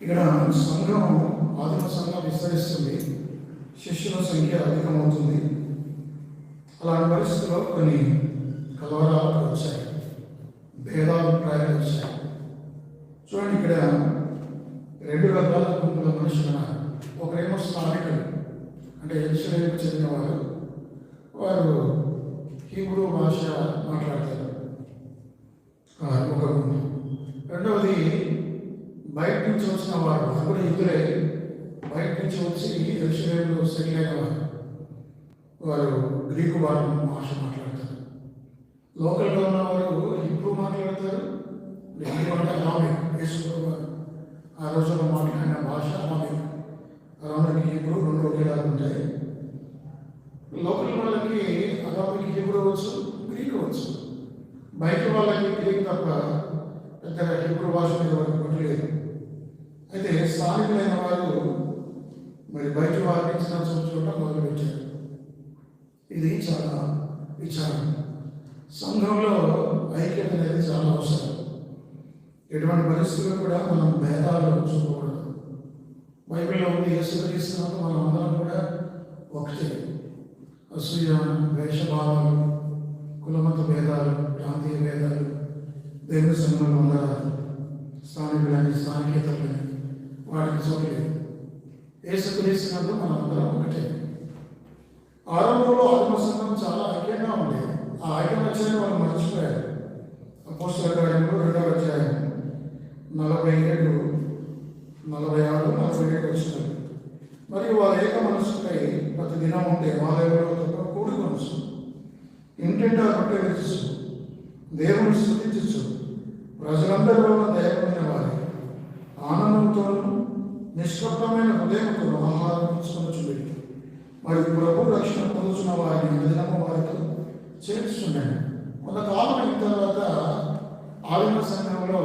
ఇక్కడ సంఘం ఆదిమ సంఘం విస్తరిస్తుంది. శిష్యుల సంఖ్య అధికమవుతుంది. అలాంటి పరిస్థితుల్లో కొన్ని కలవరాలు వచ్చాయి. భేదాభిప్రాయాలు వచ్చాయి. చూడండి ఇక్కడ రెండు రకాల గుంపుల మనుషులు ఒకరేమో స్థానికులు అంటే ఎరుసలేముకు చెందినవారు. వారు వారు హీబ్రూ భాష మాట్లాడతారు. ఒక గుంపు. రెండవది బయట నుంచి వచ్చిన వారు అది కూడా ఇద్దరే బయట నుంచి వచ్చి దక్షిణంలో సెటిల్ అయిన వారు. వారు గ్రీకు భాష భాష మాట్లాడతారు. లోకల్గా ఉన్నవారు ఇప్పుడు మాట్లాడతారు హిబ్రూ అంటే అరామిక్ యేసుప్రభు ఆ రోజుల్లో మాట్లాడిన భాష అరామిక్ అరామిక్ హిబ్రూ రెండు ఒకేలా ఉంటాయి. లోకల్ వాళ్ళకి అరామిక్ హిబ్రూ వచ్చు గ్రీక్ వచ్చు. బయట వాళ్ళకి గ్రీక్ తప్ప పెద్దగా హిబ్రూ భాష మీద వాళ్ళకి పట్టలేదు అయితే స్థానికులైన వారు మరి బయట వారి నుంచి చూడటం మొదలుపెట్టారు. ఇది చాలా విచారం. సంఘంలో ఐక్యత అనేది చాలా అవసరం. ఎటువంటి పరిస్థితుల్లో కూడా మనం భేదాలు చూపకూడదు. బైబిల్లో ఉంది యేసుక్రీస్తున్నప్పుడు మనం అందరం కూడా ఒకటే. అసూయ వేషభావాలు కులమత భేదాలు ప్రాంతీయ భేదాలు దేవుని సంఘంలో ఉండాలి. స్థానికులని స్థానికేతలని వాటికి చూడలేదు యేసుక్రీస్తున్నప్పుడు మనం అందరం ఒకటే. ఆరంభంలో ఆత్మ సంఘం చాలా ఐక్యంగా ఉండేది ఆ ఐక్యం వచ్చాయని వాళ్ళు మర్చిపోయారు. అపోస్తుల కార్యంలో రెండవ అధ్యాయం. నలభై ఏడు నలభై ఆరు నలభై ఏడు వచ్చినారు మరియు వారు ఏక మనసుపై ప్రతి దినం ఉండే దేవాలయంలో కూడి మనసు ఇంటింటా రొట్టె విధిస్తూ దేవుని స్థుతించు ప్రజలందరి వల్ల దయమైన వారి. ఆనందంతోనూ నిష్కపటమైన హృదయంతో ఆహారం తీసుకొని వారి ప్రభు రక్షణ పొందుతున్న వారిని దినము వారితో చేర్చుతున్నాడు కొంతకాలం అయిన తర్వాత ఆదిమ సంఘంలో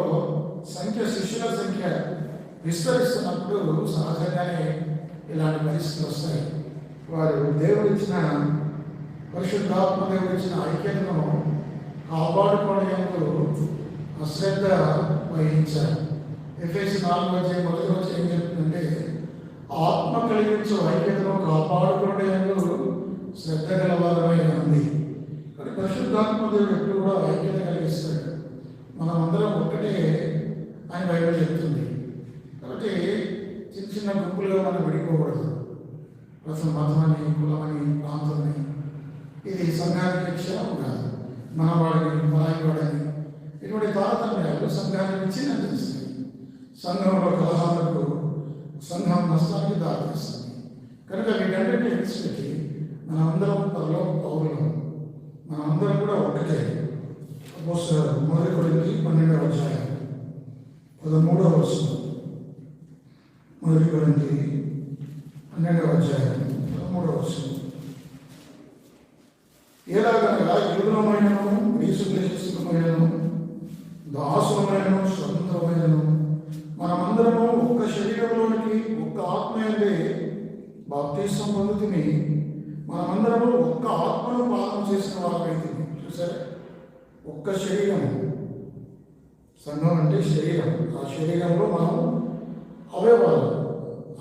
సంఖ్య శిష్యుల సంఖ్య విస్తరిస్తున్నప్పుడు సహజంగానే ఇలాంటి పరిస్థితులు వస్తాయి. వారు దేవుడిచ్చిన పరిశుద్ధాత్మ దేవుడిచ్చిన ఐక్యతను కాపాడుకోవడానికి అశ్రద్ధ వహించారు. ఎఫ్ఎస్ నాలుగు వచ్చే మొదటి వచ్చి ఏం చెప్తుందంటే ఆత్మ కలిగించు ఐక్యతను కాపాడుకునేందు శ్రద్ధ గలవారమైన ఉంది కానీ పరిశుద్ధాత్మ దేవుడు ఎప్పుడు కూడా ఐక్యత కలిగిస్తాడు. మనమందరం అందరం ఒక్కటే ఆయన బైబిల్ చెప్తుంది. కాబట్టి చిన్న చిన్న గుంపులుగా మనం విడిపోకూడదు. అసలు మతమని కులమని ప్రాంతమని ఇది సంఘానికి క్షేమం కాదు. మనవాడని పరాయివాడని ఇటువంటి తారతమ్యాలు సంఘానికి విచ్ఛిన్నం చేస్తాయి సంఘంలో కలహాలకు సంఘం నష్టానికి దారితీస్తుంది. కనుక వీటన్నిటిని విడిచిపెట్టి మనమందరం పరలో పౌరులం. మనమందరం కూడా ఒకటే మొదటి కొరింథీ పన్నెండవ అధ్యాయం పదమూడవ వర్షం మొదటి కొరింథీ పన్నెండవ అధ్యాయం పదమూడవ వర్షం ఎలాగనగా యుగులమైనను వీసు దేశస్థమైనను దాసులమైనను స్వతంత్రమైనను మనమందరము ఒక్క శరీరంలోనికి ఒక్క ఆత్మయందే బాప్తీసం పొందుతుంది మనమందరము ఒక్క ఆత్మను పాలన చేసిన వారైతే చూసారా? ఒక్క శరీరం సంఘం అంటే శరీరం. ఆ శరీరంలో మనం అవయవాలు.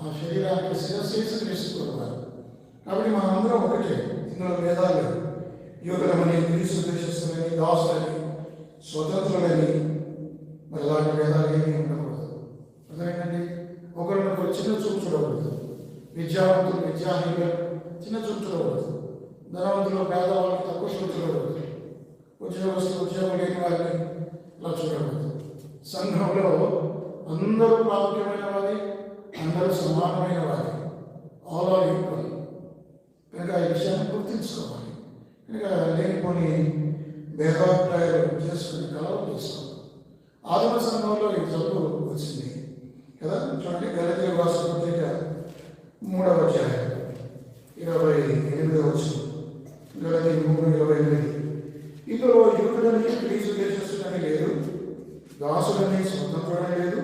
ఆ శరీరానికి శిరశేష చేసుకోవాలి కాబట్టి మనందరం ఒకటే. ఇందులో భేదాలు యువకులమని క్రీస్తు దేశస్తులని దాసులని స్వతంత్రులని మరి అలాంటి భేదాలు ఏమి ఉండవు. అర్థమైందండి ఒకరినొకరు చిన్న చూపు చూడకూడదు. విద్యావంతులు విద్యాహీనులు చిన్న చూపు చూడకూడదు. ధనవంతులు పేదవాళ్ళు తక్కువ చూపు చూడకూడదు. ఉద్యోగస్తులు ఉద్యోగం లేని వారిని ఇలా చూడకూడదు. సంఘంలో అందరూ ప్రాముఖ్యమైన వారి అందరూ సమానమైన వారి. ఆల్ ఆర్ ఈక్వల్ కనుక ఈ విషయాన్ని గుర్తించుకోవాలి. కనుక లేనిపోని భేదాభిప్రాయాలు చేసుకుని కలవలు చేసుకోవాలి ఆదమ సంఘంలో ఈ జబ్బు వచ్చింది. కదా? చూడండి గలతీయ భాష పత్రిక మూడవ అధ్యాయం ఇరవై ఎనిమిదవ వచ్చిన గలతీ మూడు ఇరవై ఎనిమిది. ఇందులో యువకుడని క్రీస్తు దేశస్తుడని లేదు దాసుడని స్వతంత్రుడని లేదు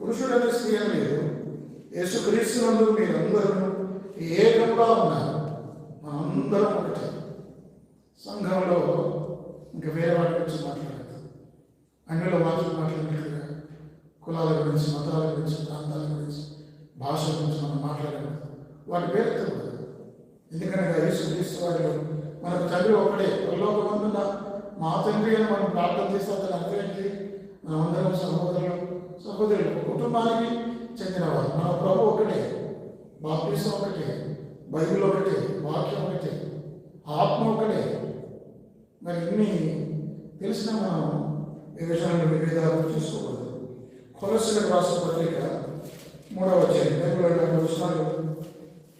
పురుషుడని స్త్రీ అని లేదు యేసుక్రీస్తునందు మీరందరూ ఏకంగా ఉన్నారు. మనందరం ఒకటే. సంఘంలో ఇంకా వేరే వాటి గురించి మాట్లాడదు అన్నిలో మాటలు మాట్లాడినట్లుగా కులాల గురించి మతాల గురించి ప్రాంతాల గురించి భాష గురించి మనం మాట్లాడకూడదు వాటి పేరు ఎత్తకూడదు ఎందుకంటే యేసు క్రీస్తు వారిలో మనకు తండ్రి ఒకటే పరలోకమందున మా తండ్రి అని మనం ప్రార్థన చేస్తే అతను అర్థం ఏంటి? మనమందరం సహోదరులు సహోదరులు. కుటుంబానికి చెందినవారు మన ప్రభు ఒకటే బాప్టిసం ఒకటే బైబిల్ ఒకటే వాక్యం ఒకటే ఆత్మ ఒకటే మరి ఇన్ని తెలిసిన మనం ఈ విషయాలను విభేదాలు కొలసిన రాష్ట్ర పత్రిక మూడవ అధ్యాయం. బైబిల్ విషయాలు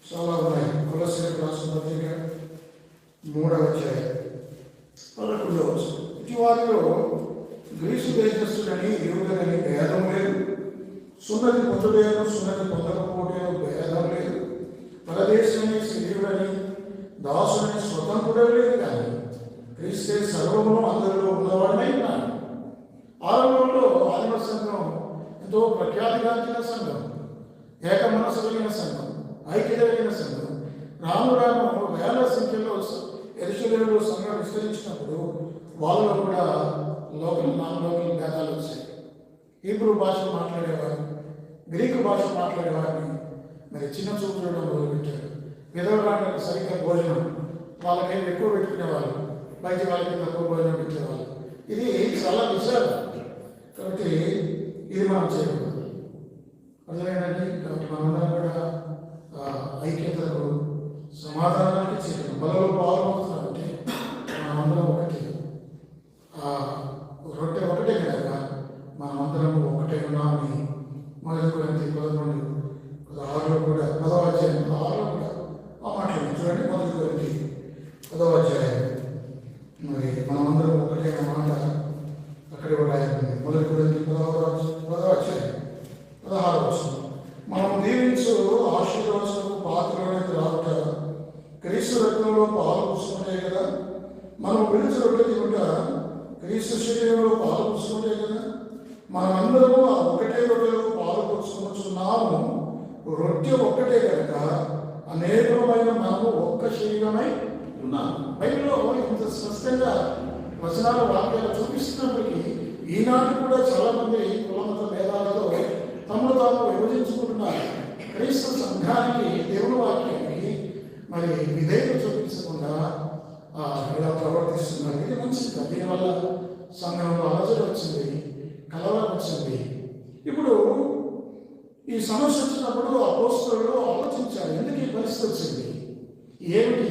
చాలా ఉన్నాయి. కొలసిన రాష్ట్ర పత్రిక మూడవ అధ్యాయం. పదకొండవ వచనం. ఇటు వారిలో గ్రీసు దేశస్తుడని యూదులని భేదం లేదు. సున్నతి పొందుడేను సున్నతి పొందకపోవటేను భేదం లేదు. పరదేశమే శరీరుడని దాసుని స్వతంత్రుడే లేదు కానీ క్రీస్తే సర్వమును అందరిలో ఉన్నవాడనై ఉన్నాడు. ఆరంభంలో ఆదిమ సంఘం ఎంతో ప్రఖ్యాతిగాంచిన సంఘం ఏక మనసు కలిగిన సంఘం ఐక్యత కలిగిన సంఘం రాను రాను వేల సంఖ్యలో ఎరుసలేములో సంఘం విస్తరించినప్పుడు వాళ్ళలో కూడా లోకల్ నాన్ లోకల్ భేదాలు వచ్చాయి. హీబ్రూ భాష మాట్లాడేవారు గ్రీకు భాష మాట్లాడేవారిని మరి చిన్న చూపు చూడడం మొదలుపెట్టారు. విధవరానికి సరిగ్గా భోజనం వాళ్ళకేం ఎక్కువ పెట్టుకునేవారు? బయట వాళ్ళకి తక్కువ భోజనం పెట్టేవాళ్ళు. ఇది చాలా విషయాలు కాబట్టి ఇది మనం చేయకూడదు. అర్థమైందండి కాబట్టి మనందరం కూడా ఆ, ఐక్యతకు సమాధానానికి చేయడం బలలో పాల్గొంటున్నామంటే మనందరం ఒకటి ఆ రొట్టె ఒకటే కనుక మనమందరం ఒకటే ఉన్నామని మొదటి కొరింథీ పదకొండు పదహారులో కూడా పదవ అధ్యాయం పదహారులో కూడా ఆ మాట్లాడి చూడండి మొదటి కొరింథీ పదవ అధ్యాయం మరి మనమందరం ఒకటే మాట అక్కడ కూడా ఉంది మొదటి కొరింథీ పదవ పదవ అధ్యాయం పదహారు వచనం మనం దీవించు ఆశీర్వచనకు పాత్రలోనికి రావుట శరీరంలో పాలు పూసుకుంటే కదా. మనం విడిచి రొట్టె తినుట క్రీస్తు శరీరంలో పాలు పూసుకుంటే కదా. మనమందరము ఆ ఒకటే రొట్టెలో పాలు పూసుకుంటున్నాము రొట్టె ఒక్కటే కనుక అనేకమైన మనము ఒక్క శరీరమై ఉన్నాము. బైబిల్లో ఇంత స్పష్టంగా వచనాల వాక్యాలు చూపిస్తున్నప్పటికీ ఈనాడు కూడా చాలా మంది కులమత భేదాలతో తమను తాము విభజించుకుంటున్నారు. క్రీస్తు సంఘానికి దేవుని వాక్యం మరి విధేయత చూపించకుండా ఆ, ఇలా ప్రవర్తిస్తున్నారు. ఇది మంచిది దీనివల్ల సంఘంలో అలజడి వచ్చింది కలవరం వచ్చింది. ఇప్పుడు ఈ సమస్య వచ్చినప్పుడు అపోస్తులు ఆలోచించారు ఎందుకు ఈ పరిస్థితి వచ్చింది? ఏమిటి?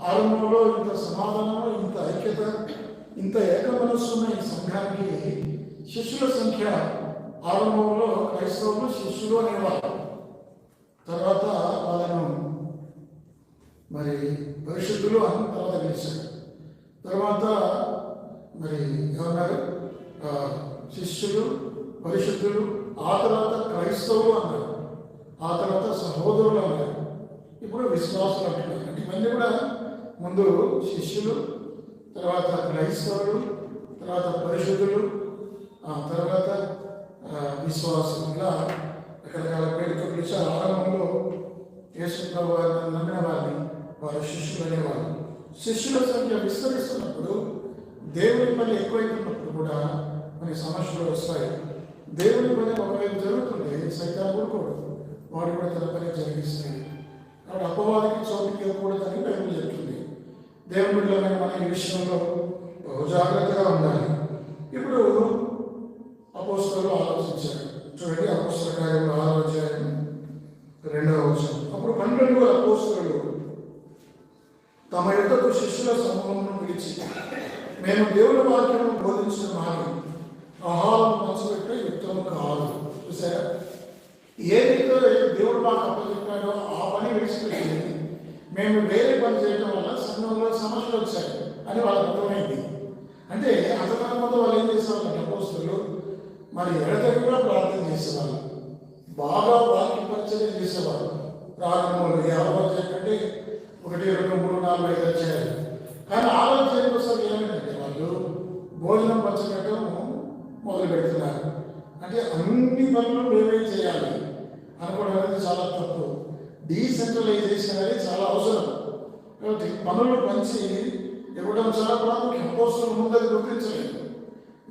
ఆరంభంలో ఇంత సమాధానం ఇంత ఐక్యత ఇంత ఏక మనస్సు ఉన్న ఈ సంఘానికి శిష్యుల సంఖ్య ఆరంభంలో క్రైస్తవులు శిష్యులు అనేవారు. తర్వాత మరి భవిష్యత్తులో అని తర్వాత పిలిచారు తర్వాత మరి ఏమన్నారు శిష్యులు పరిశుద్ధులు ఆ తర్వాత క్రైస్తవులు అన్నారు. ఆ తర్వాత సహోదరులు అన్నారు. ఇప్పుడు విశ్వాసులు అంటున్నారు. అంటే ఇవన్నీ కూడా ముందు శిష్యులు తర్వాత క్రైస్తవులు తర్వాత పరిశుద్ధులు ఆ తర్వాత విశ్వాసం ఇలా రకరకాల పేరుతో పిలిచారు ఆరంభంలో యేసు ప్రభు వారిని నమ్మిన వారిని వారు శిష్యులు అనేవారు శిష్యుల సంఖ్య విస్తరిస్తున్నప్పుడు దేవుని పని ఎక్కువైతున్నప్పుడు కూడా కొన్ని సమస్యలు వస్తాయి. దేవుని పని ఒకవైపు జరుగుతుంది సైతం కూడుకోడు వాడు కూడా తన పని జరిగిస్తాయి కాబట్టి అపవాదికి చోటుకి ఇవ్వకూడదని బైబిల్ చెప్తుంది. దేవుని బిడ్డలమైన మన ఈ విషయంలో బహు జాగ్రత్తగా ఉండాలి. ఇప్పుడు అపోస్తలు ఆలోచించారు. చూడండి అపోస్తల కార్యంలో ఆలోచించారు అధ్యాయం రెండవ వచనం అప్పుడు పన్నెండు అపోస్తలు తమ యొక్కకు శిష్యుల సమూహమును పిలిచి మేము దేవుని వాక్యము బోధించిన మాని ఆహారం పంచబెట్టే యుక్తము కాదు. చూసారా ఏ రీతిలో దేవుడు మాకు అప్పచెప్పాడో ఆ పని విడిచిపెట్టింది. మేము వేరే పని చేయడం వల్ల సంఘంలో సమస్యలు వచ్చాయి అని వాళ్ళకి అర్థమైంది. అంటే అంతకన్నా వాళ్ళు ఏం చేసేవాళ్ళు? అపోస్తులు మరి ఎడతెగగా ప్రార్థన చేసేవాళ్ళు. బాగా వాక్య పరిచయం చేసేవాళ్ళు. ప్రారంభంలో యాభై కంటే ఒకటి రెండు మూడు నాలుగు ఐదు వచ్చాయి కానీ ఆలోచన కోసం ఏమైందంటే వాళ్ళు భోజనం పంచడం మొదలు పెడుతున్నారు. అంటే అన్ని పనులు మేమే చేయాలి. అనుకోవడం అనేది చాలా తప్పు. డీసెంట్రలైజేషన్ అనేది చాలా అవసరం. కాబట్టి పనులు పంచి ఇవ్వడం చాలా ప్రాముఖ్యం. కోసం ముందది గుర్తించలేదు.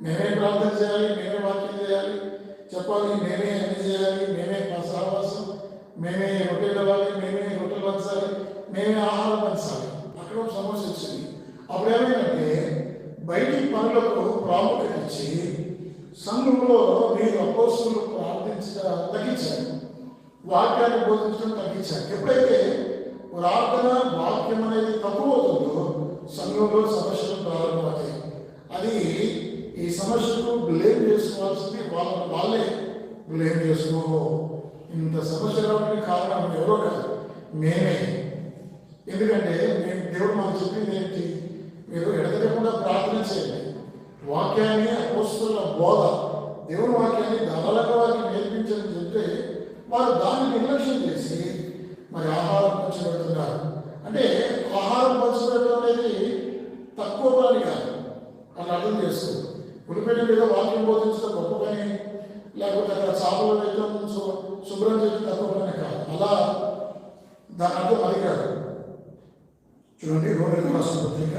మేమే ప్రార్థన చేయాలి మేమే వాక్యం చేయాలి. చెప్పాలి మేమే అన్ని చేయాలి మేమే సహవాసం మేమే హోటల్ ఇవ్వాలి మేమే హోటల్ పంచాలి. మేమే ఆహారం పంచాలి. అక్కడ ఒక సమస్య వచ్చింది. అప్పుడు ఏమైందంటే బయటి పనులకు ప్రాముఖ్యత ఇచ్చి సంఘంలో మీరు అపోస్తులు ప్రార్థించడం తగ్గించారు వాక్యాన్ని బోధించడం తగ్గించారు ఎప్పుడైతే ప్రార్థన వాక్యం అనేది తక్కువ అవుతుందో సంఘంలో సమస్యలు ప్రారంభమవుతాయి. అది ఈ సమస్యను బ్లేమ్ చేసుకోవాల్సింది వాళ్ళ వాళ్ళే బ్లేమ్ చేసుకో. ఇంత సమస్య రావడానికి కారణం ఎవరో కాదు. మేమే. ఎందుకంటే నేను దేవుడు మాకు చెప్పింది ఏంటి? మీరు ఎడతెగకుండా ప్రార్థన చేయండి. వాక్యాన్ని అపోస్తున్న బోధ దేవుని వాక్యాన్ని ధరలకు వారికి నేర్పించని చెప్తే వారు దాన్ని నిర్లక్ష్యం చేసి మరి ఆహారం పంచిపెడుతున్నారు అంటే ఆహారం పంచిపెట్టడం అనేది తక్కువ పని కాదు. అని అర్థం చేసుకో. ఉడిపెట్టిన మీద వాక్యం బోధించడం గొప్ప పని. లేకపోతే అక్కడ చేపలు పెట్టడం శుభ్రం చేయడం తక్కువ పని కాదు. అలా దాని అర్థం అది కాదు. చూడండి రోమిలకు రాసిన పత్రిక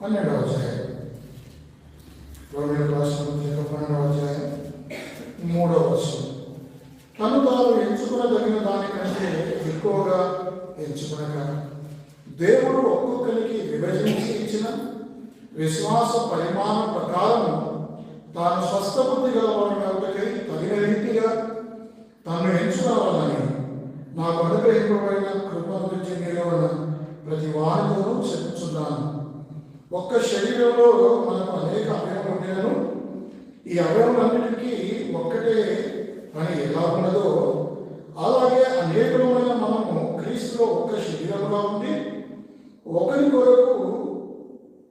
పన్నెండవ అధ్యాయం. రోమిలకు రాసిన పత్రిక పన్నెండవ అధ్యాయం మూడవ వర్షం తను తాను ఎంచుకునదగిన దానికంటే ఎక్కువగా ఎంచుకునక దేవుడు ఒక్కొక్కరికి విభజించి ఇచ్చిన విశ్వాస పరిమాణం ప్రకారం తాను స్వస్థబుద్ధి గలవాడిని ఒకటికై తగిన రీతిగా తను ఎంచుకోవాలని నాకు అనుగ్రహింపబడిన కృప గురించి నిలవన ప్రతి వారితోనూ చెప్పుచున్నాను. ఒక్క శరీరంలో మనకు అనేక అవయవం ఉండేను ఈ అవయవములన్నిటికీ ఒక్కటే పని ఎలా ఉన్నదో అలాగే అనేకమైన మనము క్రీస్తులో ఒక్క శరీరంగా ఉండి ఒకరి కొరకు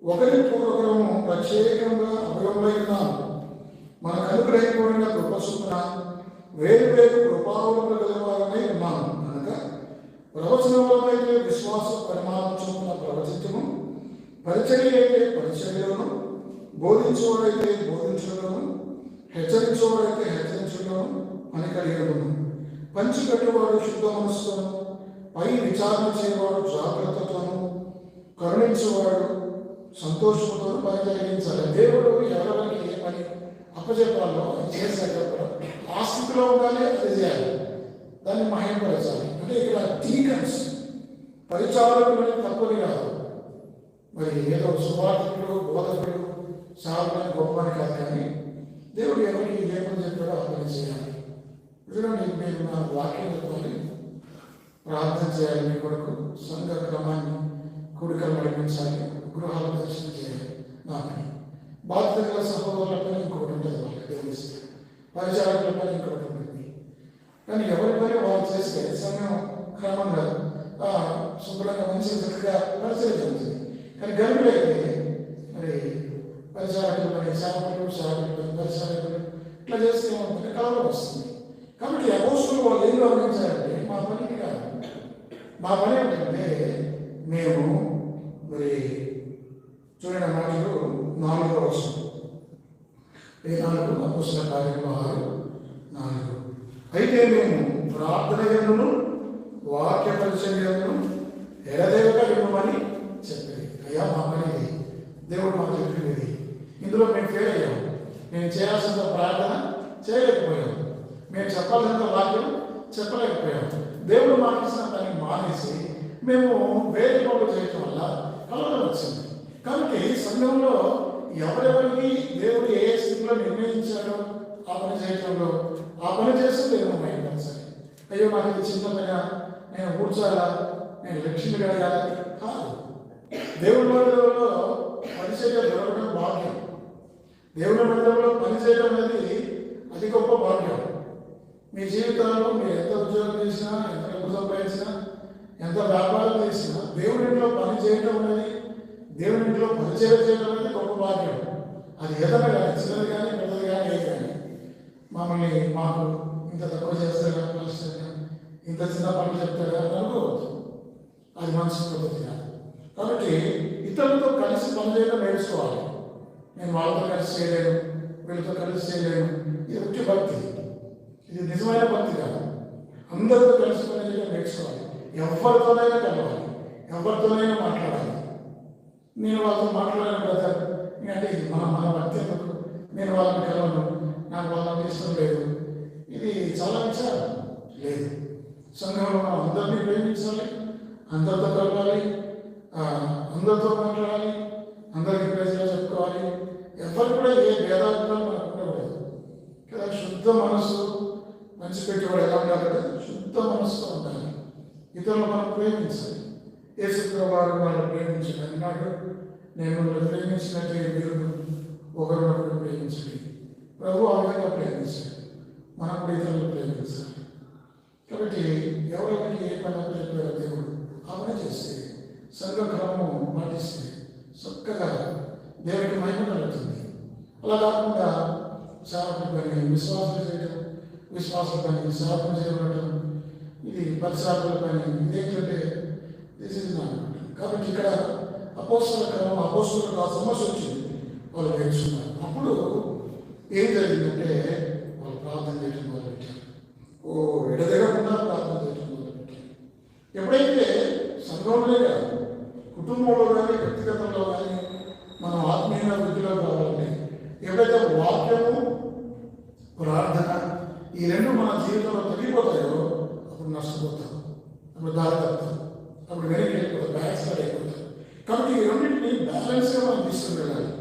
ఒకరి పూర్వకము ప్రత్యేకంగా అవయవమై ఉన్నాము. మనకు అనుగ్రహింపబడిన కృప వేరు వేరు కృపావములు గలవారమై ఉన్నాము కనుక ప్రవచనంలోనైతే విశ్వాస పరిమాణం చొప్పున ప్రవచించము పరిచర్య అయితే పరిచర్యలను. బోధించేవాడైతే బోధించగలను హెచ్చరించేవాడైతే హెచ్చరించగలను అని కలిగలను పంచి శుద్ధ మనస్సును పై విచారణ చేయవాడు జాగ్రత్తతోను కరుణించేవాడు సంతోషంతో పని జరిగించాలి దేవుడు ఎవరికి ఏ పని అప్పచెప్పాలో చేసే చేశాక ఆ స్థితిలో ఉండాలి అది చేయాలి. దాన్ని మహింపరచాలి. అంటే ఇక్కడ డీకన్స్ పరిచారకులు అనేది తక్కువది కాదు. మరి ఏదో సువార్థకుడు బోధకుడు సాగులని గొప్పని కాదు కానీ దేవుడు ఎవరికి ఏ చెప్పాడో అర్థం చేయాలి. చూడండి మీరు నా వాక్యం చెప్పాలి ప్రార్థన చేయాలి మీ కొరకు. సంఘ క్రమాన్ని కొడుకలు నడిపించాలి గృహాలు దర్శనం చేయాలి. నాకు బాధ్యతల సహోదరుల పని ఇంకొకటి ఉంటుంది వాళ్ళకి దేవుడిస్తే పరిచారకుల పని ఇంకొకటి కానీ ఎవరి పని వాళ్ళు చేస్తే సమయం క్రమంగా శుభ్రంగా మంచి చక్కగా పరిచయం కానీ కానీ అయితే మరి పరిచారకుల పని సేవకులు సేవకుల పరిచారకులు ఇట్లా చేస్తే ఏమవుతుంది కలవ వస్తుంది. కాబట్టి అపోస్తులు వాళ్ళు ఏం గమనించారంటే మా పని కాదు. మా పని ఏంటంటే మేము మరి చూడండి మాటలు నాలుగో వస్తుంది నాలుగు? అపోస్తుల కార్యక్రమాలు నాలుగు. అయితే మేము ప్రార్థన వాక్య పరిచర్యలను ఎడదేవక ఇవ్వమని చెప్పింది. అయ్యా మా దేవుడు మాకు చెప్పినది ఇందులో మేము ఫెయిల్ అయ్యాము. మేము చేయాల్సిన ప్రార్థన చేయలేకపోయాము. మేము చెప్పాల్సినంత వాక్యం చెప్పలేకపోయాము. దేవుడు మాకు ఇచ్చిన పని మానేసి మేము వేరే పనులు చేయటం వల్ల కలవడం వచ్చింది. కాబట్టి సంఘంలో ఎవరెవరికి దేవుడు ఏ స్థితిలో నిర్ణయించాడో ఆ పని చేయటంలో? ఆ పని చేస్తే దేవుడు సరే. అయ్యో నాకు ఇది చిన్న పని నేను కూర్చోాలా నేను లక్ష్మి కడగాలి? కాదు. దేవుడి మందిరంలో పనిచేయడం దొరకడం భాగ్యం. దేవుడి మందిరంలో పనిచేయడం అనేది అది గొప్ప భాగ్యం. మీ జీవితంలో మీరు ఎంత ఉద్యోగం చేసినా ఎంత డబ్బు సంపాదించినా ఎంత వ్యాపారం చేసినా దేవుడి ఇంట్లో పని చేయడం అనేది దేవుడి ఇంట్లో పరిచయం చేయడం అనేది గొప్ప భాగ్యం. అది ఏదైనా కానీ చిన్నది కానీ పెద్దది కానీ ఏది కానీ. మమ్మల్ని మాకు ఇంత తక్కువ చేస్తారా పిలుస్తారా ఇంత చిన్న పనులు చెప్తారా అని అది మంచి పద్ధతి కాదు. కాబట్టి ఇతరులతో కలిసి పనిచేయడం నేర్చుకోవాలి. నేను వాళ్ళతో కలిసి చేయలేను వీళ్ళతో కలిసి చేయలేను. ఇది ముఖ్య భక్తి. ఇది నిజమైన భక్తి కాదు. అందరితో కలిసి పనిచేయడం నేర్చుకోవాలి. ఎవరితోనైనా కలవాలి. ఎవరితోనైనా మాట్లాడాలి. నేను వాళ్ళతో మాట్లాడాను కదా అంటే ఇది మన మన భక్తి నేను వాళ్ళని కలవను. నాకు వాళ్ళకి ఇష్టం లేదు. ఇది చాలా విచారం. లేదు. సంఘంలో మనం అందరినీ ప్రేమించాలి అందరితో కలవాలి అందరితో మాట్లాడాలి అందరికీ ప్రజలు చెప్పుకోవాలి. ఎవరు కూడా ఏ భేదాభిప్రాయం అనుకోలేదు కదా శుద్ధ మనస్సు మంచి పెట్టుబడి ఎలా ఉండాలంటే శుద్ధ మనస్సుతో ఉండాలి. ఇతరులు మనం ప్రేమించాలి. ఏ శుక్రవారం వాళ్ళు ప్రేమించిన అన్నాడు నేను ప్రేమించినట్టే మీరు ఒకరినొకరు ప్రేమించలేదు ప్రభు ఆ విధంగా ప్రేమించాడు. మనం కూడా ఇతరులు ప్రేమించాలి. కాబట్టి ఎవరెవరికి ఏ పని చెప్పారో దేవుడు ఆమె చేస్తే సంఘ పాటిస్తే చక్కగా దేవుడికి మహిమ కలుగుతుంది. అలా కాకుండా సేవకుల పని విశ్వాసం చేయడం విశ్వాసం పని సేవకం చేయబడటం ఇది పరిశాఖల పని ఇదేంటంటే దిస్ ఇస్ నాట్ కాబట్టి ఇక్కడ అపోస్తుల క్రమం అపోస్తులకు ఆ సమస్య వచ్చింది. వాళ్ళు నేర్చుకున్నారు. అప్పుడు ఏం జరిగిందంటే వాళ్ళు ప్రార్థన చేయడం మొదలుపెట్టారు. ఓ ఎడదెగకుండా ప్రార్థన చేయడం మొదలుపెట్టారు. ఎప్పుడైతే సంఘంలోనే కాదు కుటుంబంలో కానీ వ్యక్తిగతంలో కానీ మనం ఆత్మీయ వృద్ధిలో కావాలంటే ఎప్పుడైతే వాక్యము ప్రార్థన ఈ రెండు మన జీవితంలో తగ్గిపోతాయో అప్పుడు నష్టపోతాం అప్పుడు దారి తప్పుతాం అప్పుడు వెనక్కి వెళ్ళిపోతాం బ్యాక్ సైడ్ అయిపోతాం కాబట్టి ఈ రెండింటిని బ్యాలెన్స్గా మనం తీసుకుని వెళ్ళాలి.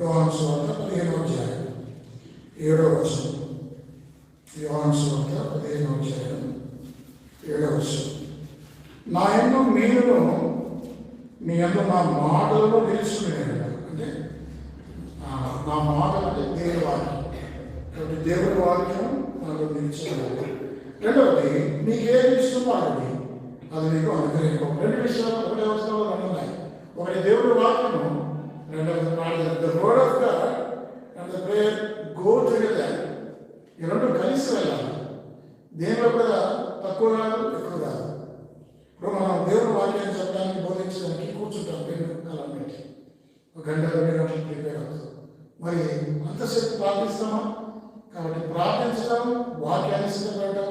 యోహాను సువార్త పదిహేను అధ్యాయం. ఏడవ వచనం. యోహాను సువార్త పదిహేను అధ్యాయం. ఏడవ వచనం. నా ఎందు మీరును మీ ఎందు నా మాటలను నిలుచుకునేది అంటే నా మాటలు అంటే దేవుడి వాక్యం. కాబట్టి దేవుడి వాక్యం మనకు నిలుచుకోవాలి రెండవది నీకేది ఇష్టమో అది. అది నీకు అనుగ్రహించు రెండు విషయాలు ఒకటే అవసరంలో ఉన్నాయి. ఒకటి దేవుడి వాక్యము రెండవది ప్రార్థన the word of God and the prayer go together. ఈ రెండు కలిసి వెళ్ళాలి. దేనిలో కూడా తక్కువ కాదు ఎక్కువ కాదు ఇప్పుడు మనం దేవుడు వాక్యాన్ని చెప్పడానికి బోధించడానికి కూర్చుంటాం రెండు కాలం పెట్టి. ఒక గంట రెండు గంటలు ప్రిపేర్ అవుతాం. మరి అంతసేపు ప్రార్థిస్తామా? కాబట్టి ప్రార్థించడం వాక్యాన్ని సిద్ధపడటం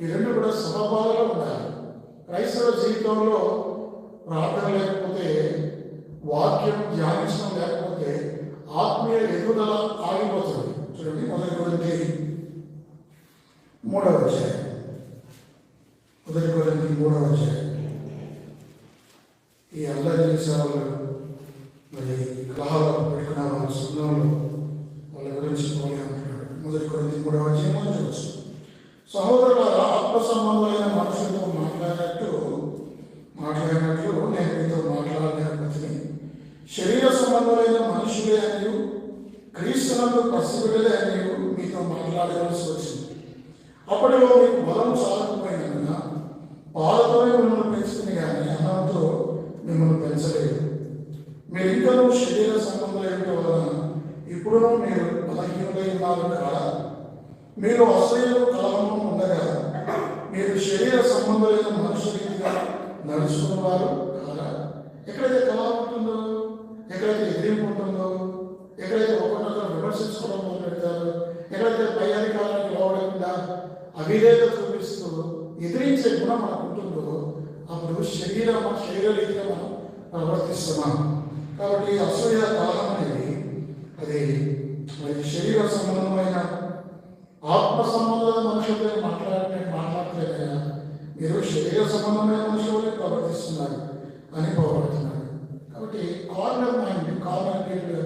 ఈ రెండు కూడా సమభావంలో ఉండాలి. క్రైస్తవ జీవితంలో ప్రార్థన లేకపోతే వాక్యం ధ్యానించడం లేకపోతే ఆత్మీయ ఎదుగుదల ఆగిపోతుంది. చూడండి మొదటి గురించి మూడవ అధ్యాయం. మొదటి కొరింథీ మూడవ అధ్యాయం. ఈ అల్లరి వాళ్ళు మరి కలహాలు పెట్టుకున్న వాళ్ళ సున్నంలో వాళ్ళ గురించి పోలే అంటున్నాడు మొదటి కొరింథీ మూడవ అధ్యాయం మొదటి వచ్చు సహోదరుల ఆత్మ సంబంధమైన మనుషులతో మాట్లాడినట్టు మాట్లాడినట్లు నేను మీతో మాట్లాడలేకపోతే శరీర సంబంధమైన మనుషులే అని క్రీస్తునందు పసిబిడ్డలే అని మీతో మాట్లాడవలసి వచ్చింది అప్పటిలో మీకు బలం చాలకపోయినందున పాలతోనే మిమ్మల్ని పెంచుకుని కానీ అన్నంతో మిమ్మల్ని పెంచలేదు మీరు ఇంకా శరీర సంబంధం వలన ఇప్పుడు మీరు బలహీనులై ఉన్నారు కాదా మీరు అసహ్యం కలవము ఉండగా మీరు శరీర సంబంధమైన మనుషు రీతిగా నడుచుకున్న వారు కాదా ఎక్కడైతే కలహం ఉంటుందో ఎక్కడైతే ఎదిరింపు ఉంటుందో ఎక్కడైతే ఒకరినొకరు విమర్శించుకోవడం మొదలు పెడతారు ఎక్కడైతే పై అధికారానికి లోబడకుండా అవిధేత చూపిస్తూ ఎదిరించే గుణం మనకు ఉంటుందో అప్పుడు శరీర శరీరరీతిగా మనం ప్రవర్తిస్తున్నాం. కాబట్టి అసూయ కాలం అనేది అది మరి శరీర సంబంధమైన ఆత్మ సంబంధమైన మనుషులతో మాట్లాడే మాట్లాడలేదైనా మీరు శరీర సంబంధమైన మనుషులే ప్రవర్తిస్తున్నారు అని పోగొడుతున్నారు. కాబట్టి కార్నర్ మైండ్ కార్నర్ మైండ్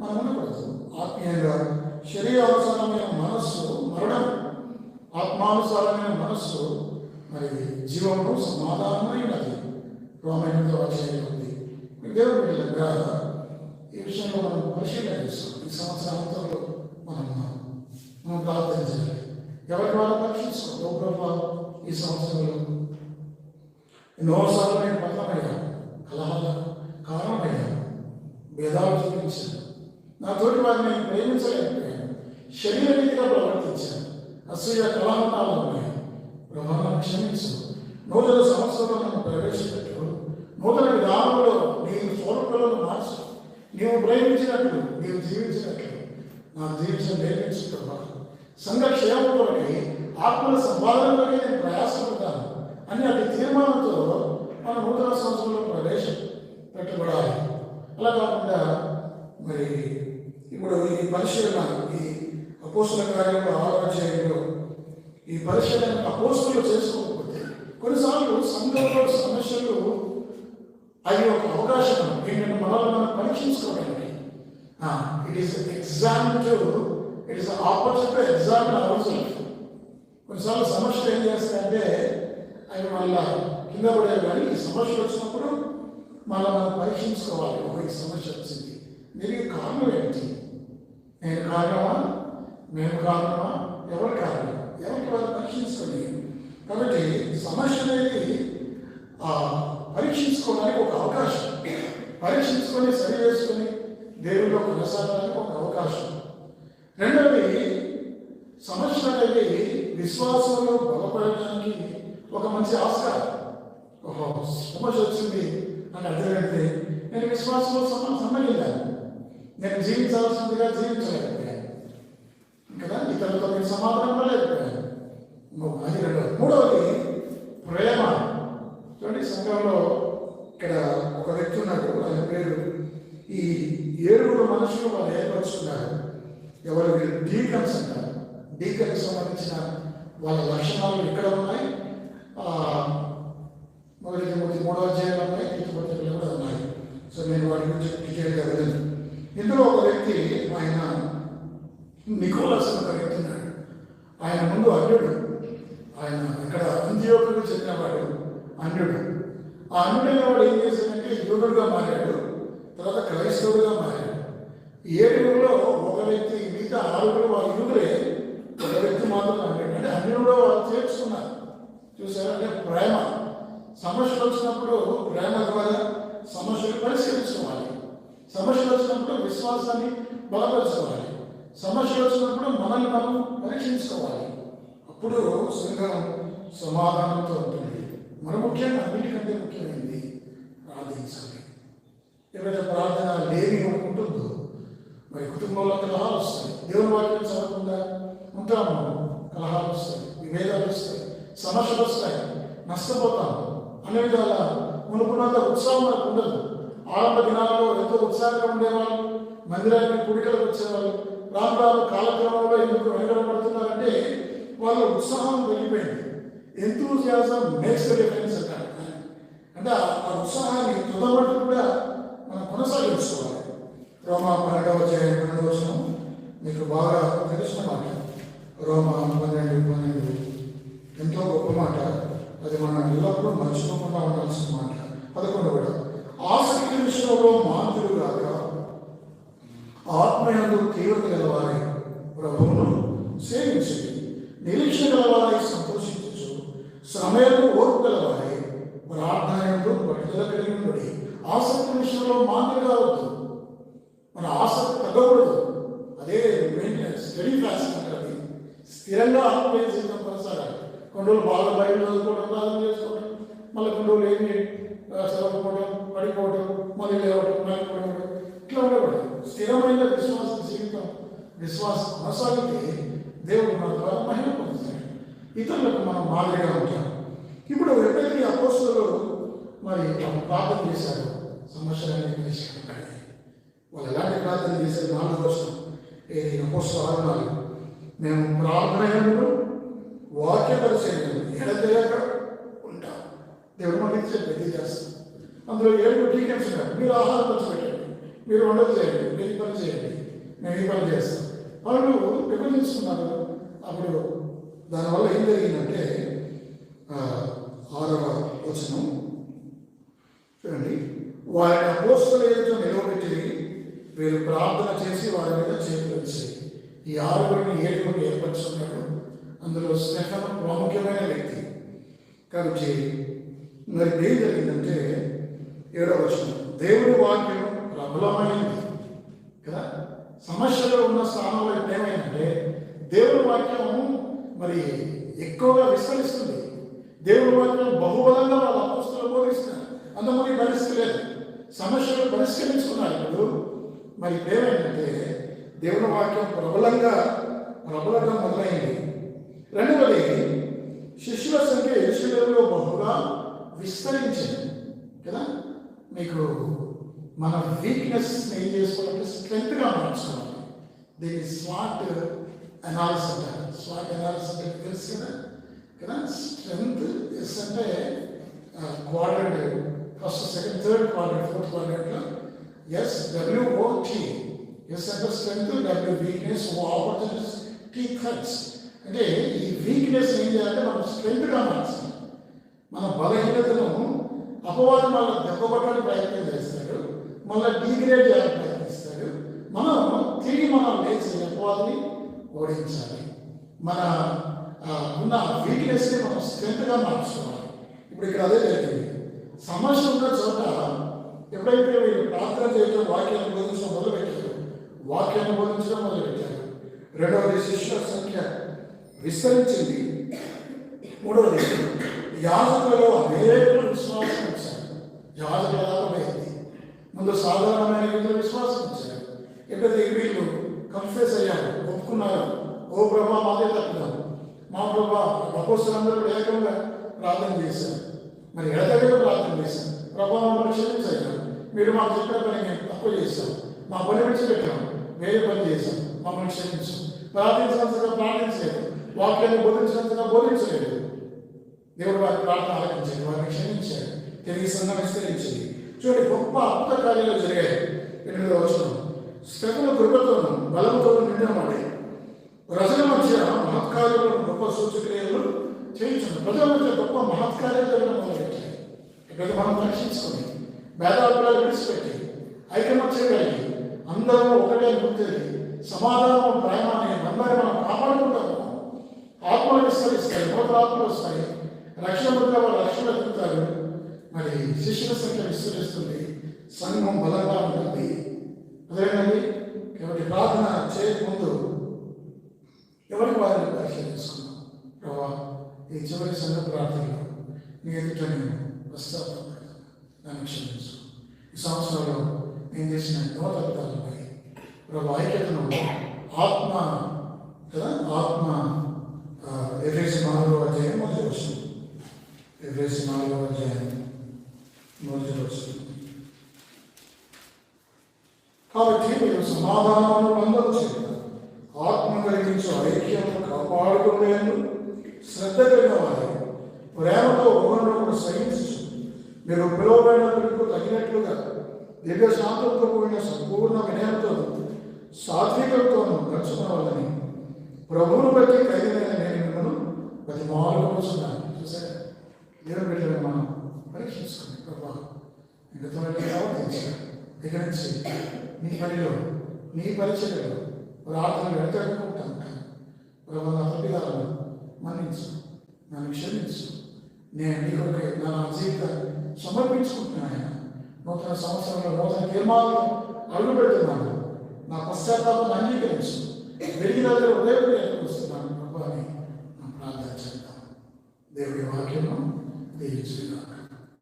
మనం ఉండకూడదు. ఆత్మీయంగా శరీరానుసారమైన మనస్సు మరణం ఆత్మానుసారమైన మనస్సు మరి జీవంలో సమాధానమైనది రోమైన అధ్యాయం ఉంది. దేవుడు వెళ్ళగా ఈ విషయంలో మనం పరిశీలన చేస్తాం. ఈ సంవత్సరాంతంలో మనం మనం ప్రార్థన చేయాలి. ఎవరికి వాళ్ళు పరీక్షించుకో? ఓ ఈ సంవత్సరంలో. ఎన్నోసార్లు నేను పతనమయ్యాను కలహాల కారణమయ్యా. భేదాలు చూపించాను. నా తోటి వారిని నేను ప్రేమించలేకపోయాను. శరీర రీతిగా ప్రవర్తించాను. అసూయ కలహనాలు ఉన్నాయి ప్రభావం క్షమించు నూతన సంవత్సరంలో నన్ను ప్రవేశపెట్టు నూతన విధానంలో నేను స్వరూపలను మార్చు. నీవు ప్రేమించినట్లు నేను జీవించినట్లు. నా జీవితం నేర్పించు ప్రభా. సంఘ క్షేమం కొరకై ఆత్మల సంపాదన నేను ప్రయాసపడతాను. అని అటు తీర్మానంతో మన నూతన సంవత్సరంలో ప్రవేశం పెట్టబడాలి. అలా కాకుండా మరి ఇప్పుడు ఈ పరిశీలన ఈ అపోసల కార్యంలో ఆలోచనలో ఈ పరిశీలన అపోస్తులు చేసుకోకపోతే కొన్నిసార్లు సంఘంలో సమస్యలు అయ్యే ఒక అవకాశం ఏంటంటే మనల్ని మనం పరీక్షించుకోవడానికి. It is exam to it is opportunity to exam అవసరం కొన్నిసార్లు సమస్యలు ఏం చేస్తాయంటే అవి మళ్ళా కింద పడే కానీ ఈ సమస్యలు వచ్చినప్పుడు మళ్ళీ మనం పరీక్షించుకోవాలి. ఒక ఈ సమస్య వచ్చింది. దీనికి కారణం ఏంటి? నేను కారణమా? మేము కారణమా? ఎవరు కారణం? ఎవరికి వాళ్ళు పరీక్షించుకోండి కాబట్టి సమస్య అనేది ఆ, పరీక్షించుకోవడానికి ఒక అవకాశం. పరీక్షించుకొని సరివేసుకొని దేవుడిలో కొనసాగడానికి ఒక అవకాశం. రెండవది సమస్యలు అనేది విశ్వాసంలో బలపడడానికి ఒక మంచి ఆస్కారం. ఓహో సమస్య వచ్చింది అని అర్థమైతే నేను విశ్వాసంలో సమ్మ సమ్మగిల్లాను నేను జీవించాల్సిందిగా జీవించలేదు కదా? ఇతరులతో మీరు సమాధానం పడలేకపోయాను ఇంకొక అది రెండవది మూడవది ప్రేమ. చూడండి సంఘంలో ఇక్కడ ఒక వ్యక్తి ఉన్నాడు ఆయన పేరు ఈ ఏడుగురు మనుషులు వాళ్ళు ఏర్పరుచుకున్నారు. ఎవరు? వీళ్ళు డీకన్స్ అంటారు. డీకన్కి సంబంధించిన వాళ్ళ లక్షణాలు ఇక్కడ ఉన్నాయి? ఆ, మొదటి మొదటి మూడవ అధ్యాయంలో ఉన్నాయి తీర్పు కూడా ఉన్నాయి. సో నేను వాటి గురించి డీటెయిల్గా వెళ్ళను ఇందులో ఒక వ్యక్తి ఆయన నికోలస్ అని ఒక ఆయన ముందు అన్యుడు ఆయన ఇక్కడ అంత్యోకులకు చెందినవాడు అన్యుడు ఆ అన్యుడైన వాడు ఏం చేశాడంటే యూదుడుగా మారాడు తర్వాత క్రైస్తవుడుగా మారాడు. ఏడుగురులో ఒక వ్యక్తి మిగతా ఆరుగురు వాళ్ళ యూదులే ఒక వ్యక్తి మాత్రం అన్యుడు అంటే అన్యుడు వాళ్ళు చేర్చుకున్నారు. చూసారా? అంటే ప్రేమ. సమస్యలు వచ్చినప్పుడు ప్రేమ ద్వారా సమస్యలు పరిశీలించుకోవాలి సమస్యలు వచ్చినప్పుడు విశ్వాసాన్ని బలపరచుకోవాలి. సమస్యలు వచ్చినప్పుడు మనల్ని మనం పరీక్షించుకోవాలి. అప్పుడు సంఘం సమాధానంతో ఉంటుంది. మన ముఖ్యంగా అన్నిటికంటే ముఖ్యమైనది ప్రార్థించాలి. ఎవరైతే ప్రార్థన లేని ఉంటుందో మరి కుటుంబంలో కలహాలు వస్తాయి. దేవుని వాక్యం చదవకుండా ఉంటాము కలహాలు వస్తాయి విభేదాలు వస్తాయి సమస్యలు వస్తాయి నష్టపోతాము. అన్ని విధాల మునుకున్నంత ఉత్సాహం మనకు ఉండదు. ఆరంభ దినాల్లో ఎంతో ఉత్సాహంగా ఉండేవాళ్ళు మందిరానికి కుడికలకు వచ్చేవాళ్ళు రాను రాను కాలక్రమంలో ఎందుకు వెనకబడుతున్నారంటే వాళ్ళ ఉత్సాహం వెళ్ళిపోయింది. ఎంతూజియాజం మేక్స్ ద డిఫరెన్స్ అంటారు అంటే ఆ ఉత్సాహాన్ని తుదమట్టు కూడా మనం కొనసాగించుకోవాలి. రోమా పన్నెండవ చేయ పన్నెండవ మీకు బాగా తెలిసిన మాట. రోమా పన్నెండు పన్నెండు. ఎంతో గొప్ప మాట. అది మనం ఎల్లప్పుడూ మర్చిపోకుండా ఉండాల్సిన మాట. పదకొండు కూడా ఆసక్తి విషయంలో మాంతులు కాదు ఆత్మయందు తీవ్రత గలవారి ప్రభువును సేవించి నిరీక్ష గలవారి సంతోషించు శ్రమయందు ఓర్పు గలవారి ప్రార్థనయందు పట్టుదల కలిగి ఉండి ఆసక్తి విషయంలో మాంతులు కావద్దు. మన ఆసక్తి తగ్గకూడదు. అదే మెయింటెనెన్స్ స్టడీ క్లాస్ అంటారు స్థిరంగా ఆత్మీయ జీవితం కొనసాగాలి. కొన్ని రోజులు బాగా బయట చదువుకోవడం ప్రార్థన చేసుకోవడం. మళ్ళీ కొన్ని రోజులు ఏమి ఆ, చదవకపోవడం పడిపోవడం మళ్ళీ లేవడం మళ్ళీ పడిపోవడం ఇట్లా ఉండకూడదు స్థిరమైన విశ్వాస జీవితం విశ్వాసం కొనసాగితే దేవుడు మన ద్వారా మహిమ పొందుతాడు. ఇతరులకు మనం మాదిరిగా ఉంటాం. ఇప్పుడు ఎప్పుడైతే అపోస్తులు మరి ప్రార్థన చేశారు. సమస్యలన్నీ పరిష్కరించాలి వాళ్ళు ఎలాంటి ప్రార్థన చేశారు? నాలుగు కోసం ఏ అపోస్తలు ఆరు మేము ప్రార్థనలు వాక్య పరిచయం ఎడతెగక ఉంటాం. దేవుడు మనకి ఇచ్చే ప్రతి చేస్తాం. అందులో ఏడు టీకెట్స్ ఉన్నారు. మీరు ఆహారం పంచిపెట్టండి. మీరు వండలు చేయండి. మీరు పని చేయండి. నేను ఈ పని చేస్తాను వాళ్ళు విభజిస్తున్నారు అప్పుడు దానివల్ల ఏం జరిగిందంటే ఆరవ వచనం చూడండి. వారిని అపోస్తుల ఎదుట నిలవబెట్టి వీరు ప్రార్థన చేసి వారి మీద చేతులు ఈ ఆరుగురిని ఏడుగురిని ఏర్పరుచుకున్నాడు. అందులో స్నేహం ప్రాముఖ్యమైన వ్యక్తి. కాబట్టి మరి ఏం జరిగిందంటే ఏడవ వచనం. దేవుడి వాక్యం ప్రబలమైన స్థానంలో ఇప్పుడు ఏమైందంటే దేవుని వాక్యం మరి ఎక్కువగా విస్తరిస్తుంది. దేవుడి వాక్యం బహుబలంగా వాళ్ళ అపోస్తులు బోధిస్తున్నారు. అంతమంది పరిస్థితి లేదు. సమస్యలు పరిష్కరించుకున్నారు ఇప్పుడు. మరి ఏమైందంటే దేవుని వాక్యం ప్రబలంగా ప్రబలంగా మొదలైంది. రెండవది శిష్యుల సంఖ్య యశ్వరంలో బహుగా విస్తరించింది. కదా? మీకు మన వీక్నెస్ ఏం చేసుకోవాలంటే స్ట్రెంత్గా మార్చుకోవాలి. దీన్ని స్మార్ట్ అనాలిసిస్ అంటారు స్వాట్ అనాలిసిస్ అంటే తెలుసు కదా కదా స్ట్రెంగ్త్ ఎస్ అంటే quadrant first second third quadrant fourth క్వాడ్రంట్లో S డబ్ల్యూఓటీ S అంటే strength W weakness O opportunities T threats అంటే ఈ వీక్నెస్ ఏం చేయాలంటే మనం స్ట్రెంగ్త్ మార్చాలి మన బలహీనతను అపవాదం వల్ల దెబ్బకొట్టడానికి ప్రయత్నం చేస్తాడు. మళ్ళీ డీగ్రేడ్ చేయాలని ప్రయత్నిస్తాడు. మనం తిరిగి మనం లేచి అపవాదిని ఓడించాలి. మన ఉన్న వీక్నెస్ని మనం స్ట్రెంత్గా మార్చుకోవాలి. ఇప్పుడు ఇక్కడ అదే జరిగింది. సమస్య ఉన్న చోట ఎప్పుడైతే వీళ్ళు ప్రార్థన చేయడం వాక్యాన్ని బోధించడం మొదలుపెట్టారు వాక్యాన్ని బోధించడం మొదలుపెట్టారు. రెండవది శిష్యుల సంఖ్య విస్తరించింది. మూడవది యాజకులలో అనేక విశ్వాసం వచ్చారు యాజకుల దాకా ముందు సాధారణమైన విశ్వాసం వచ్చారు ఎప్పుడైతే వీళ్ళు కన్ఫ్యూస్ అయ్యారు ఒప్పుకున్నారు ఓ ప్రభా మాదే తప్పుదాం. మా ప్రభా అపోస్తులందరూ ఏకంగా ప్రార్థన చేశారు. మరి ఎడతగా ప్రార్థన చేశారు. ప్రభా మమ్మల్ని మీరు మాకు చెప్పిన పని మేము తక్కువ చేశాం. మా పని విడిచిపెట్టాం. వేరే పని చేశాం. మమ్మల్ని క్షమించాం. ప్రార్థించినంతగా ప్రార్థించలేదు. వాక్యాన్ని బోధించినంతగా బోధించలేదు. దేవుడు వారి ప్రార్థన ఆలకించాడు. వారిని క్షమించాడు. తిరిగి సంఘం విస్తరించింది చూడండి గొప్ప అద్భుత కార్యాలు జరిగాయి. ఎనిమిదో వచ్చిన శ్రమల కృపతోను బలంతోను నిండినవాడే ప్రజల మధ్య మహత్కార్యాలను గొప్ప సూచక్రియలు చేయించండి. ప్రజల మధ్య గొప్ప మహత్కార్యాలు జరిగిన మొదలెట్టాయి ఇక్కడ మనం పరీక్షించుకొని భేదాభిప్రాయాలు విడిచిపెట్టి ఐకమత్యగలిగి అందరూ ఒకటే గుర్తేది సమాధానం ప్రేమాన్ని అందరూ మనం కాపాడుకుంటాము. ఆత్మలు విస్తరిస్తాయి నూతన ఆత్మలు వస్తాయి. రక్షణ పొందిన వాళ్ళు రక్షణ పొందుతారు. మరి శిష్యుల సంఖ్య విస్తరిస్తుంది. సంఘం బలంగా ఉంటుంది. అదేనండి కాబట్టి ప్రార్థన చేయకముందు ఎవరికి వారిని పరిశీలించుకున్నాం ప్రభా ఈ చివరి సంఘ ప్రార్థనలో నీ ఎదుట నేను ప్రస్తాపడతాను నన్ను క్షమించు. ఈ సంవత్సరంలో నేను చేసిన ఎన్నో తప్పిదాలపై ప్రభు ఐక్యతను ఆత్మ కదా? ఆత్మ ఎఫ్ఎసి నాలుగో అధ్యాయం మొదటి వస్తుంది ఎఫ్ఎసి నాలుగో అధ్యాయం మొదటి వస్తుంది కాబట్టి మీరు సమాధానమును పొందవచ్చు ఆత్మ కలిగించే ఐక్యతను కాపాడుకునేందు శ్రద్ధ కలిగిన వారు ప్రేమతో ఒకరినొకరు సహించు మీరు పిలువబడిన పిలుపు తగినట్లుగా దివ్య శాంతంతో కూడిన సంపూర్ణ వినయంతో సాత్వికతోను నడుచుకోవాలని ప్రభువును బట్టి కలిగిన నేను మిమ్మల్ని ప్రతి మారుకుంటున్నాను చూసారా దేవుని బిడ్డలను మనం పరీక్షించుకోండి. ప్రభావం ఇంకతో ప్రవర్తించారు ఇక నుంచి నీ పనిలో నీ పరిచయలో ప్రార్థన వెంటనుకుంటా ఉంటాను ప్రభు నా తప్పిదాలను మన్నించు నన్ను క్షమించు. నేను నీ కొరకే నా జీవితాన్ని సమర్పించుకుంటున్నాను నూతన సంవత్సరంలో నూతన తీర్మానాలు అడుగు పెడుతున్నాను నా పశ్చాత్తాపం అంగీకరించు. వెలిగిన ఉదయం వస్తున్నాను. ప్రభు అని నా ప్రార్థన చేద్దాం. దేవుడి వాక్యము దీవించుగా